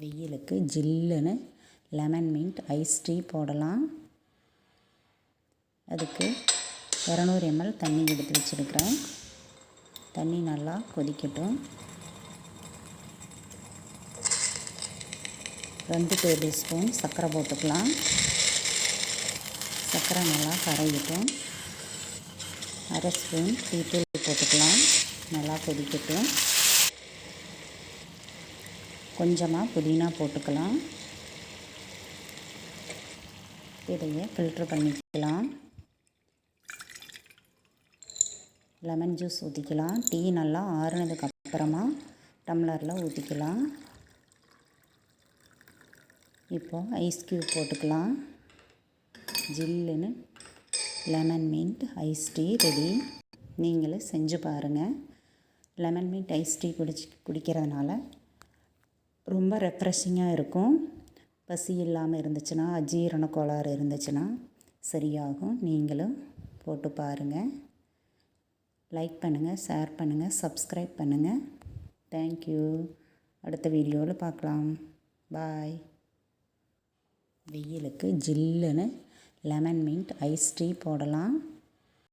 வெயிலுக்கு ஜில்லுன்னு lemon mint ice tea போடலாம். அதுக்கு இரநூறு எம்எல் தண்ணி எடுத்து வச்சுருக்கிறேன். தண்ணி நல்லா கொதிக்கட்டும். ரெண்டு டேபிள் ஸ்பூன் சர்க்கரை போட்டுக்கலாம். சர்க்கரை நல்லா கரையிட்டும். அரை ஸ்பூன் டீத்தூள் போட்டுக்கலாம். நல்லா கொதிக்கட்டும். கொஞ்சமாக புதினா போட்டுக்கலாம். இதையே ஃபில்ட்ரு பண்ணிக்கலாம். லெமன் ஜூஸ் ஊற்றிக்கலாம் டீ நல்லா ஆறுனதுக்கு அப்புறமா டம்ளரில் ஊற்றிக்கலாம் இப்போ ஐஸ் க்யூப் போட்டுக்கலாம். ஜில்லுன்னு lemon mint ice tea ready நீங்களும் செஞ்சு பாருங்கள் லெமன் மின்ட் ஐஸ் டீ குடிச்சு குடிக்கிறதுனால ரொம்ப ரெஃப்ரெஷிங்காக இருக்கும். பசி இல்லாமல் இருந்துச்சுன்னா அஜீரண கோளாறு இருந்துச்சுன்னா சரியாகும். நீங்களும் போட்டு பாருங்கள் லைக் பண்ணுங்கள் ஷேர் பண்ணுங்கள் சப்ஸ்கிரைப் பண்ணுங்கள் தேங்க்யூ அடுத்த வீடியோவில் பார்க்கலாம் பாய் வெயிலுக்கு ஜில்லுன்னு லெமன் மின்ட் ஐஸ் டீ போடலாம்.